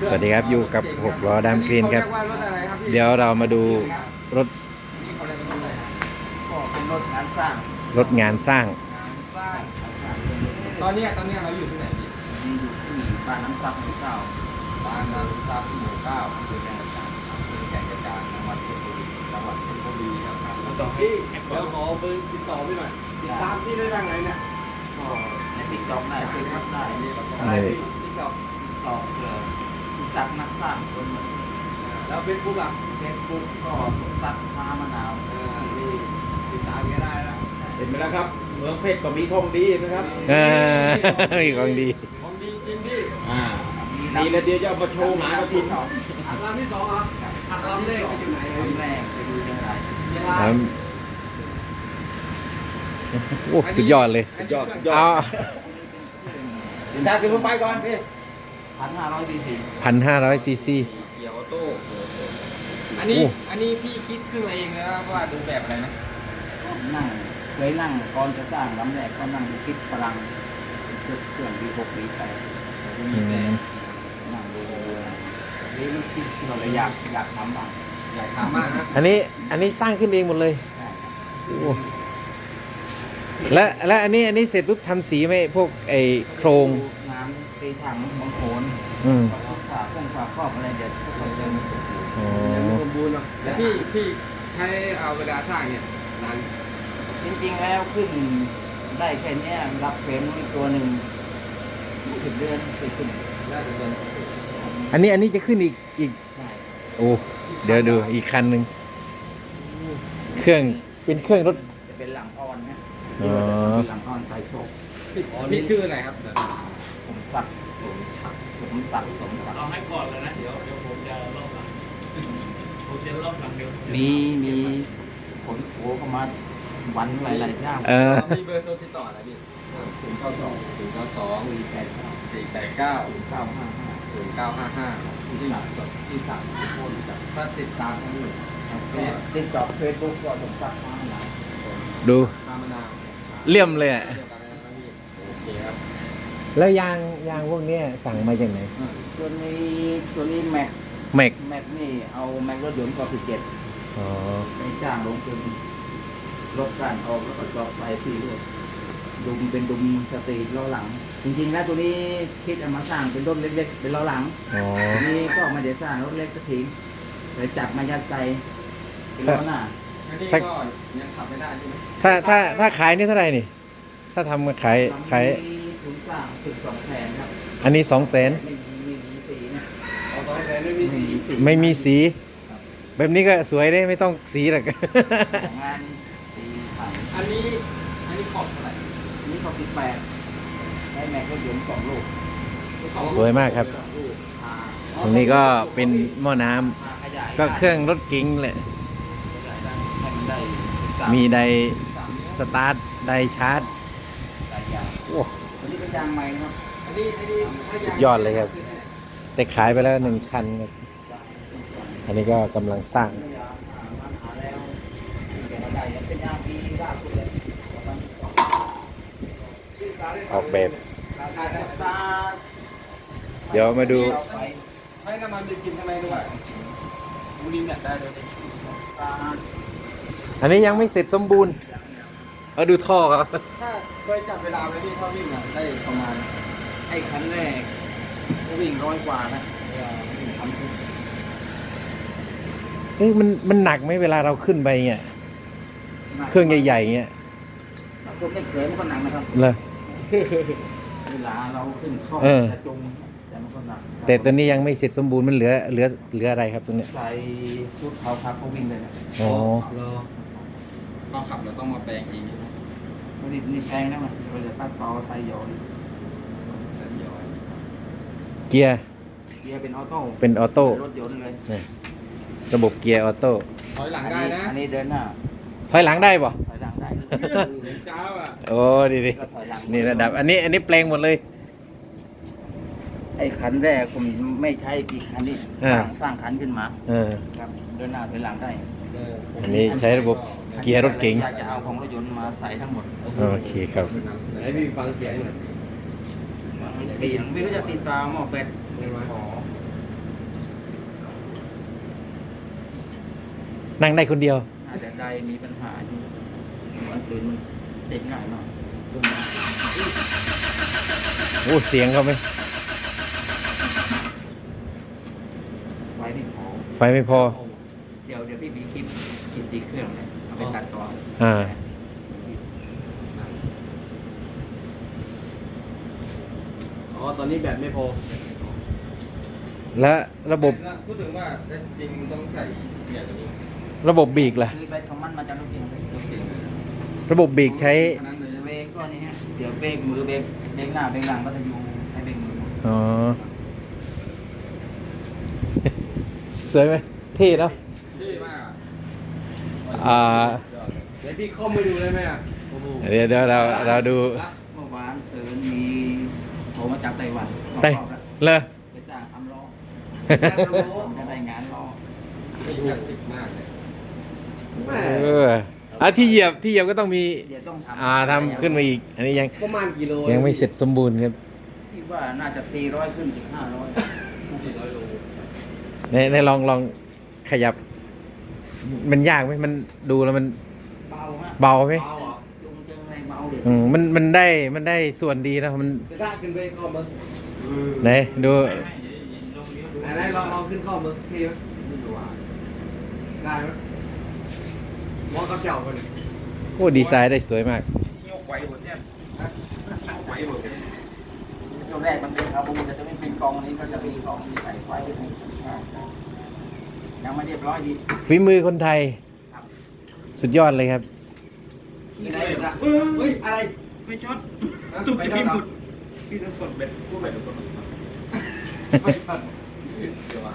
สวัสดีครับอยู่กับหกล้อดามกรีนครับ เดี๋ยวเรามาดูรถรถงานสร้างรถงานสร้าง ตอนนี้ตอนนี้เราอยู่ที่ไหนพี่อยู่ที่บ้านน้ำซับที่เก้าบ้านนารุตาหมู่เก้าอำเภอแก่งกระจานอำเภอแก่งกระจานจังหวัดเพชรบุรีจังหวัดเพชรบุรีครับแล้วต่อพี่เดี๋ยวขอเบอร์ติดต่อพี่หน่อยติดตามพี่ได้ทางไหนเนี่ยก็ในติ๊กต็อกได้เฟซบุ๊กได้นี่เราอะไรติ๊กต็อกต่อเผื่อ ที่ซักนักสร้างคนมันแล้วเฟซบุ๊กอะเฟซบุ๊กก็ซักมามะนาวเออนี่ติดตามแกได้แล้วเห็นไหมล่ะครับ เมืองเพชรก็มีทองดีนะครับเออมีของดี ของดีจริงพี่อ่ามีดีแล้วเดี๋ยวจะเอามาโชว์หมาก็ทินสองอัดลำที่สองเหรออัดลำแรกไปอยู่ไหนลำแรกไปดูยังไงยังไงครับโอ้สุดยอดเลยยอดยอเอาดถ้าขึ้นไปก่อนพี่ พันห้าร้อยดีสี่พันห้าร้อยซีซี เกียร์ออโต้อันนี้ โอ้ อันนี้พี่คิดขึ้นมาเองนะว่าดูแบบอะไรนะนั่งเคยนั่งก่อนจะสร้างลำแรกก็นั่งคิดพลังเครื่องดีหกดีแปดอืมนั่งดูนี่มันคิดเราเลยอยากอยากทำบ้างอยากถามมากนะอันนี้อันนี้สร้างขึ้นเองหมดเลยใช่ครับโอ้และและอันนี้อันนี้เสร็จปุ๊บทำสีไหมพวกไอ้โครงงาน ตีถังบางโขนอืมฝาคงฝาครอบอะไรเดี๋ยวทุกคนจะอ๋อยังไม่สมบูรณ์หรอกแล้วพี่พี่ใช้เอาเวลาสร้างเนี่ยนานจริงๆแล้วขึ้นได้แค่เนี้ยรับเฟรมอีกตัวหนึ่งไม่ถึงเดือนไปขึ้นน่าจะเป็นอันนี้อันนี้จะขึ้นอีกอีก ใช่โอ้เดี๋ยวดูอีกคันหนึ่งเครื่องเป็นเครื่องรถ จะเป็นหลังออนนะอ๋อเป็นหลังออนไซโชคพี่พี่ชื่ออะไรครับ ผมสักดิ์สมชักผมสักดิ์สมศักดิ์เอาให้ก่อนเลยนะเดี๋ยวเดี๋ยวผมจะรอบหลังผมจะรอบหลังเดี๋ยวมีมีผลโผเข้ามาวันหลายๆอย่างเออมีเบอร์โทรติดต่ออะไรพี่ถึงเก้าสองศูนย์เก้าสองสี่แปดเก้าสี่แปดเก้าเก้าห้าห้าศูนย์เก้าห้าห้าที่สามสดที่สามที่โคนกับถ้าติดตามทั้งหมดติดต่อเฟซบุ๊กก็สมศักดิ์มาหลายดูตามมะนาวเลี่ยมเลยอะ แล้วยางยางพวกเนี้ยสั่งมาจากไหนอืมตัวนี้ตัวนี้แม็กแม็กแม็กนี่เอาแม็กรถยนต์ก็คือเจ็ดอ๋อไปจ้างลงทุนรถการออกแล้วก็จอดใส่ที่ด้วยดุมเป็นดุมสตรีทล้อหลัง จริงๆแล้วตัวนี้คิดเอามาสร้างเป็นรถเล็กๆเป็นล้อหลังอ๋อตัวนี้ก็ไม่ได้สร้างรถเล็กก็ทิ้งเลยจับมายัดใส่เป็นล้อหน้า อันนี้ก็ยังขับไม่ได้ใช่ไหมถ้าถ้าถ้าขายนี่เท่าไหร่นี่ ถ้าทำมาขายขายลำนี้ทุน สร้างถึงสองแสนครับอันนี้สองแสนไม่มีไม่มีสีนะเอาสองแสนไม่มีสีสีไม่มีสี แบบนี้ก็สวยได้ไม่ต้องสีหรอกของงานสีถังอันนี้ อันนี้ขอบเท่าไหร่อันนี้เขาติดแปดให้แม็กรถยนต์สองลูกสวยมากครับอ่าตรงนี้ก็เป็นหม้อน้ำอ่าขยายก็เครื่องรถเก๋งแหละ ขยายได้ให้มันได้สามีไดสามนิ้วสตาร์ทไดชาร์จ หลายอย่างโอ้อันนี้เป็น ยางใหม่นะครับอันนี้อันนี้ถ้าางสุดยอดเลยครับแต่ขายไปแล้วหนึ่งคันครับอันนี้ก็กำลังสร้างยางอ่ามันหาแล้วเก็บมาได้ยังเป็นยางปีล่าสุดเลยประมาณออกแบบได้ได้ตาเดี๋ยวมาดูไปให้น้ำมันเบนซินข้างในด้วยบูรินเนี่ยได้เลยตาอันนี้ยังไม่เสร็จสมบูรณ์ เอาดูท่อครับ ถ้าเคยจับเวลาไว้ที่เท่าวิ่งอะได้ประมาณ ไอ้คันแรกก็วิ่งร้อยกว่านะวิ่งทำทุกเฮ้ยมันมันหนักไหมเวลาเราขึ้นไปเงี้ยเครื่องใหญ่ๆเงี้ยเครื่องไม่เคยมันก็หนักนะครับ เลย เวลาเราขึ้นข้อเออจะจงแต่มันก็หนักแต่ตัวนี้ยังไม่เสร็จสมบูรณ์มันเหลือเหลือเหลืออะไรครับตรงเนี้ย ใส่ชุดเขาพับเขาวิ่งเลยนะอ๋อ เราเราขับเราต้องมาแปลงเองมั นนี่นี่แพงนะมันเราจะตัดเปาใส่ยอนสัญญาณเกียร์ เกียร์เป็นออโต้เป็นออโต้ รถยนต์เลยเนี่ยระบบเกียร์ออโต้ถอยหลังได้นะ อันนี้เดินหน้า ถอยหลังได้ป่ะถอยหลังได้เจ้าอะโอ้ดีดีก็ถอยหลังนี่ระดับ อันนี้ อันนี้แปลงหมดเลย ไอ้คันแรกผมไม่ใช้กี่คันนี้สอ่าร้างสร้างคันขึ้นมา เออ ครับ เดินหน้าถอยหลังได้ อันนี้ใช้ระบบ เกียร์รถเก๋งอยากจะเอาของรถยนต์มาใส่ทั้งหมดโอเคครับไหนพี่ฟังเสียงหน่อยเสียงไม่รู้จะติดตามหมอเป็ดนั่งได้คนเดียว อาจจะได้มีปัญหาอยู่หัวคืนมันเด็ดง่ายหน่อยโอ้เสียงเขาไหมไฟไม่พอ ไฟไม่พอ เดี๋ยวเดี๋ยวพี่มีคลิปกินตีเครื่องนะ ไปตัดต่ออ่าอ๋อตอนนี้แบตไม่พอและระบบพูดถึงว่าจริงต้องใส่เกียร์ตัวนี้ระบบบีกล่ะคือไปของมันมาจากรถเก๋งเลยต้องเก่งเลยระบบบีกใช้ขนาดนั้นเลยเบรกก็นี่ฮะเดี๋ยวเบรกมือเบรกเบรกหน้าเบรกหลังก็จะอยู่ให้เบรกมืออ๋อ สวยไหมเท่เนาะเท่มาก อะอ่าเดี๋ยวพี่เข้าไปดูได้ไหมอะโอ้โหเดี๋ยวเดี๋ยวเราเราดูเมื่อวานเสือมีโทรมาจากไต้หวันไต้รอบแล้วเลย ไปจ้างอำล้อโอ้จะได้งานล้อนี่คลาสสิกมากเลยแม่เอออะที่เหยียบที่เหยียบก็ต้องมี เดี๋ยวต้องทำอ่าทำขึ้นมาอีก อันนี้ยังประมาณกิโลยังไม่เสร็จสมบูรณ์ครับคิดว่าน่าจะ 400 ขึ้นถึง500 สี่ร้อยโล ในในลองลองขยับ มันยากไหมมันดูแล้วมันเบาฮะเบาไหมเบาเหรอจุงจังไรเบาเลยอืมมันมันได้มันได้ส่วนดีนะมันจะได้ขึ้นไปข้อมึงไหนดูไหนๆลองลองขึ้นข้อมึงพี่ไหมไม่รู้อะได้ไหมมองกระเจ้าไปเลยโอ้ดีไซน์ได้สวยมากยกไว้หมดเนี่ยนะยกไว้หมดเลยช่วงแรกมันเป็นอาบูแต่จะไม่เป็นกองนี้ก็จะมีกองมีใส่ไฟให้ ยังไม่เรียบร้อยดีฝีมือคนไทยครับสุดยอดเลยครับนี่ได้ละเฮ้ยอะไรไม่ช็อตนะตุ๊กไปพี่ได้บุละดพี่ต้องกดเบ็ดพูดเบ็ดทุกคนไม่ทันเดี๋ยวมา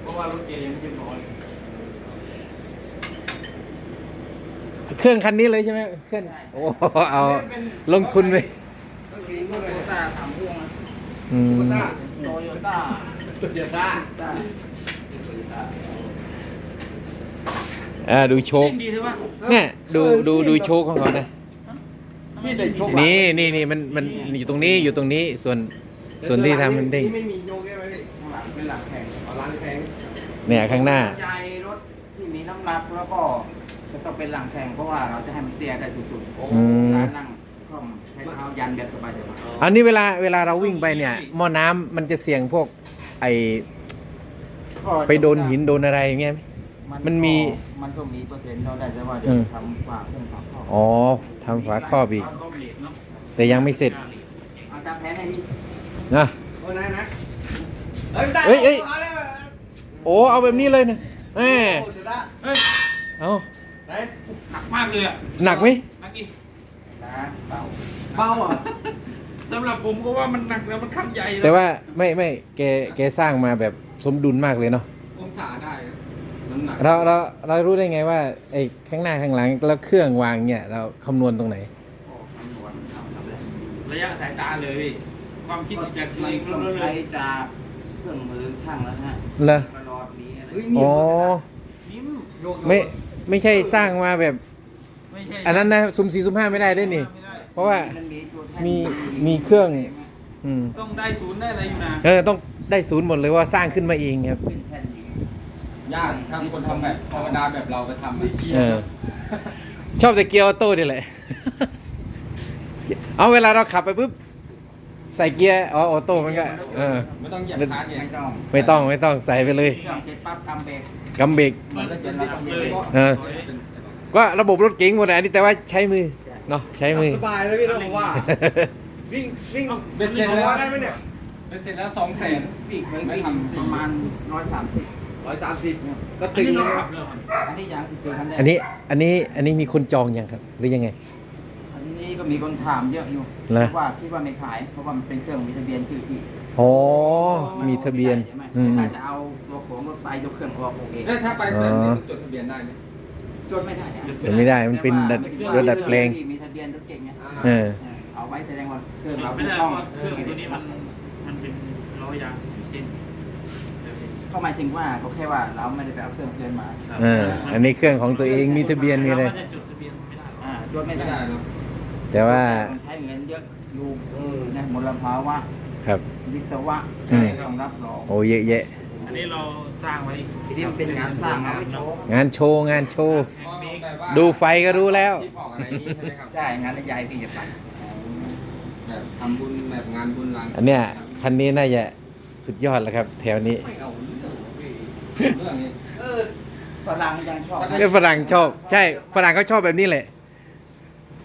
เพราะว่ารถเกียร์ยังไม่เรียบร้อยเครื่องคันนี้เลยใช่ไหมเครื่องโอ้เอาลงทุนไปต้องกินโตด้วยโยต้าสามพ่วงนะอืมโตต้าโตโยต้า ตัวเดียวได้ต้าอ่าดูโชคเล่นดีใช่ปะเนี่ยดูดูดูโชคของเขานะพี่ได้โชคนี่นี่นี่มันมันอยู่ตรงนี้อยู่ตรงนี้ส่วนส่วนที่ทำมันเด้งไม่มีโยกใช่ไหมพี่ข้างหลังเป็นหลังแข่งเอาล้างแพงเนี่ยข้างหน้าใจรถที่มีน้ำหนักแล้วก็จะต้องเป็นหลังแข่งเพราะว่าเราจะให้มันเตี้ยได้สุดๆอืมการนั่งคล่อมใช้เท้ายันแบบสบายๆอันนี้เวลาเวลาเราวิ่งไปเนี่ยหม้อน้ำมันจะเสี่ยงพวก ไอไปโดนหินโดนอะไรอย่างเงี้ยไหมมันมี มันก็มีเปอร์เซ็นต์เราได้แต่ว่าเดี๋ยอืวมทำฝาคงฝาครอบอ๋อทำฝาครอบอีกก็เบรกเนาะแต่ยังไม่เสร็จเอาจารย์แพ้ให้พี่นะโอ้นายนะเอ้ยได้เอ้ยเอ้ยาได้มาโอ้เอาแบบนี้เลยนะแหมโอ้จะได้เฮ้ยเอาไหนหนักมากเลยอะหนักไหมหนักอีกนะเบาเบาอะ สำหรับผมก็ว่ามันหนักแล้วมันขั้นใหญ่ล้แต่ว่าไม่ไม่แกแกสร้างมาแบบสมดุลมากเลยเนาะองศาได้นะน้ำหนักเราเราเรารู้ได้ไงว่าไอ้ข้างหน้าข้างหลังแล้วเครื่องวางเนี่ยเราคำนวณตรงไหนโอ้คำนวณทำทำเลยระยะสายตาเลยพี่ความคิดจากตัวมันเองต้องล้วนๆเลใช้ยจากเครื่องมือช่างแล้วนะฮะเหรอตลอดนี้อะไรเฮ้ยอ๋อนิ่มโยกไม่ไม่ใช่สร้างมาแบบ ไม่ใช่อันนั้นนะซุ่มสี่ซุ่มห้าไม่ได้ด้วยนี่ไม่ได้เพ ราะว่านมีตัวแท่นมีมีเครื่องอืมต้องได้ศูนย์ได้อะไรอยู่นะเออต้องได้ศูนย์หมดเลยว่าสร้างขึ้นมาเองครับเป็นแท่นยิงยากทางคนทำแบบธรรมดาแบบเราไปทำอะเออ ชอบแต่เกียร์ออโต้นี่แหละ เอาเวลาเราขับไปปุ๊บใส่เกียร์อ๋อออโต้มันก็ เออ ไม่ต้องเหยียบคลัตช์ไงไม่ต้องไม่ต้องไม่ต้องใส่ไปเลยเครื่องเสร็จปั๊บกำเบรกกำเบรกมันก็จะไม่ต้องเหยียบเบรกเออ ก็ระบบรถเก๋งหมดอะอันนี้แต่ว่าใช้มือ เนาะใช้มือ สบายเลยพี่ต้องบอกว่า วิ่งวิ่งเป็นเสร็จร้แล้อวยได้ไหมเนี่ยเป็นเสร็จแล้วสองแสนพี่เคยวิ่งประมาณร้อยสามสิบร้อยสามสิบก็อันตึงนี้เลเรายขับเลยครับอันนี้ยังคือคันแรกอันนี้อันนี้อันนี้มีคนจองยังครับ หรือยังไง อันนี้ก็มีคนถามเยอะอยู่เหรอเพราะว่าคิดว่าไม่ขายเพราะว่ามันเป็นเครื่องมีทะเบียนชื่อพี่อ๋อ มีทะเบียนใช่ไหมอืม ถ้าจะเอาตัวของรถไปยกเครื่องออกโอเคแล้วถ้าไปแต่นี่ต้องจดทะเบียนได้ไหม จดไม่ได้อะจดไม่ได้มันเป็นแต่ดัดว่ารถดัดแปลง มีทะเบียนรถเก่งไงเออเออ เอาไว้แสดงว่าเครื่องเราไม่ถูได้กเพต้อราะงว่าเครื่องตัวนี้มันมันเป็นล้อยางเส้นก็หมายถึงว่าเขาแค่ว่าเราไม่ได้ไปเอาเครื่องเพื่อนมาเออ อันนี้เครื่องของตัวเองมีทะเบียนมีอะไราจะจดทะเบียนไม่ได้อ่าจดไม่ไม่ได้ได้เนาะแต่ว่าต้องใช้เงินเยอะอยู่อืมนะมลภาวะครับ วิศวะอืม ต้องรับรองโอ้เยอะแยะ ออันนี้เราสร้างไว้ที่มันเป็นงานสร้างเอาไว้โชว์งานโชว์งานโชว์แบบว่าดูไฟก็รู้แล้ว ที่ของอะไรนี้ใช่ไหมครับใช่งานในยายพี่จะไปแบบทำบุญแบบงานบุญหลังอันเนี้ยคันนี้น่าจะสุดยอดแล้วครับ แถวนี้ไม่เอาเรื่องพี่เรื่องนี้เออฝรั่งยังชอบ เรื่องฝรั่งชอบ ใช่ฝรั่งเขาชอบแบบนี้แหละ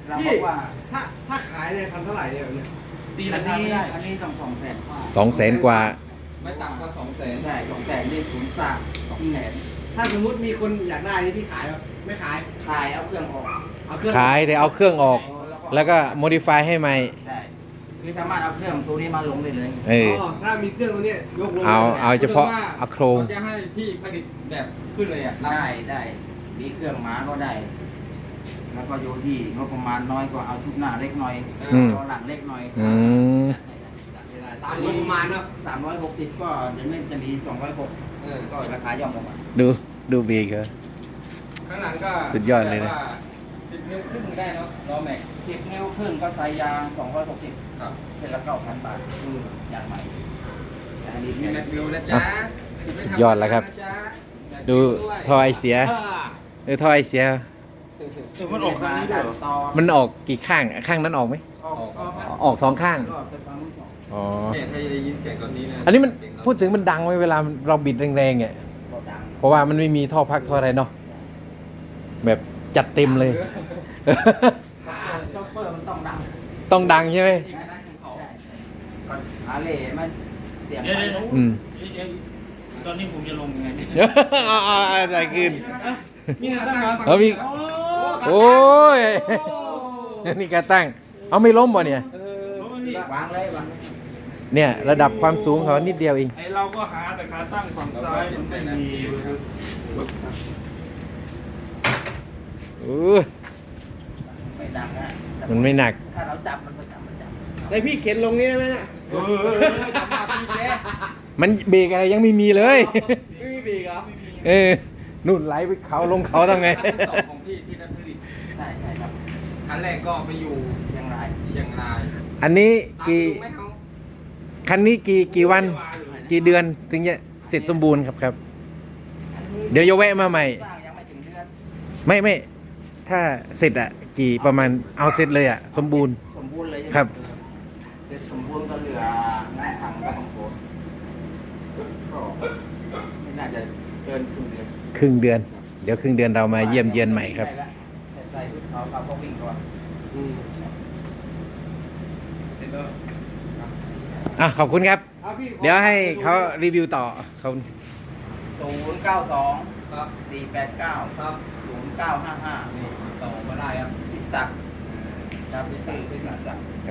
เราบอกว่าถ้าถ้าขายเนี่ยคันเท่าไหร่เนี่ยแบบเนี้ยตีอัรานคานี้ไม่ได้อันนี้ต้องสองแสนสองแสนกว่า ไม่ต่ำกว่าสองแสนใช่สองแสนนี่ศูนย์สร้างสองแสนถ้าสมมติมีคนอยากได้นี่พี่ขายแบบไม่ขายขายเอาเครื่องออกเอาเครื่องขายแต่เอาเครื่องออก แล้วก็ modify ให้ใหม่ ใช่คือสามารถเอาเครื่องตัวนี้มาลงได้เลยเออ อ๋อถ้ามีเครื่องตัวเนี้ยยกลงเอาได้เอาเฉพาะเอาโครง เขาจะให้พี่ผลิตแบบขึ้นเลยอะรับได้ได้มีเครื่องหมาก็ได้ แล้วก็โยที่งบประมาณน้อยก็เอาชุดหน้าเล็กหน่อยอืมเอาหลังเล็กหน่อยอืม ตามงบประมาณเนาะสามร้อยหกสิบก็เดี๋ยวนี้จะมีสองร้อยหกเออก็ราคาย่อมลงมาดูดูบีกเหรอ ข้างหลังก็สุดยอดเลยนะ สิบนิ้วครึ่งได้เนาะล้อแม็กสิบนิ้วครึ่งก็ใส่ยางสองร้อยหกสิบครับเป็นละเก้าพันบาทอืมยางใหม่ยางดีมีแค่แม็กวิวนะจ๊ะสุดยอดแล้วครับ ดูท่อไอเสียดูท่อไอเสียเออมันออกข้างนี้ด้วยเหรอต่อมันออกกี่ข้าง ข้างนั้นออกไหม ออกออกครับออกสองข้างก็ไปฟังนู้นก่ อนอ๋อ เนี่ยถ้าได้ยินเสียงตอนนี้นะอันนี้มันพูดถึงมันดังไหมเวลาเราบิดแรงๆเนี่ยก็ดังเพราะว่ามันไม่มีท่อพักท่ออะไรเนาะแบบจัดเต็มเลยช็อปเปอร์มันต้องดังต้องดังใช่ไหมใช่ก็อาเล่มันเสียงเดี๋ยวไปเดี๋ยวนู้นอืม เดี๋ยวตอนนี้ผมจะลงยังไงเนี่ยเอาเอาเอาใส่คืนมีอะไรตั้งเหรอเอามีโอ้โอ้ย นี่การตั้ง เอาไม่ล้มบ่เนี่ย เออเพราะ ว่าพี่วางเลยวางเลยเนี่ยระดับความสูงเขานิดเดียวเองไอเราก็หาแต่ขาตั้งฝั่งซ้ายมันไม่มีเว้ยเออไม่ดังนะมันไม่หนัก ถ้าเราจับมันก็จับมันจับแต่พี่เข็นลงนี่ได้ไหมเนี่ยเออจับมาพี่เจ๊มันเบรกอะไรยังไม่มีเลย ไม่มีปีกเหรอเออนู่นไหลไปเขาลงเขาทำไงอันที่สองของพี่ที่ได้ผลิตใช่ใช่ครับอันแรกก็ไปอยู่เชียงรายเชียงราย อันนี้ตามกี่ดูไหมเอาคันนี้กี่กี่วัน กี่เดือนถึงจะเสร็จสมบูรณ์ครับครับ เดี๋ยวจะแวะมาใหม่สร้างยังไม่ถึงเดือนไม่ไม่ถ้าเสร็จอะกี่ประมาณเอาเสร็จเลยอะสมบูรณ์สมบูรณ์เลยใช่ไหมครับเสร็จสมบูรณ์ก็เหลืองานถังก็ต้องโผล่ก็ไม่น่าจะเกินครึ่งเดือนครึ่งเดือน เดี๋ยวครึ่งเดือนเรามาเยี่ยมเยียนใหม่ครับใช่แล้วแต่ใส่ชุดขาวขาวก็วิ่งก่อน อืม เสร็จแล้ว อะขอบคุณครับอาพี่เดี๋ยวให้เขารีวิวต่อเขาศูนย์เก้าสองครับสี่แปดเก้าครับศูนย์เก้าห้าห้านี่ต่อมาได้ครับสิทธิศักดิ์ครับพี่สิทธิศักดิ์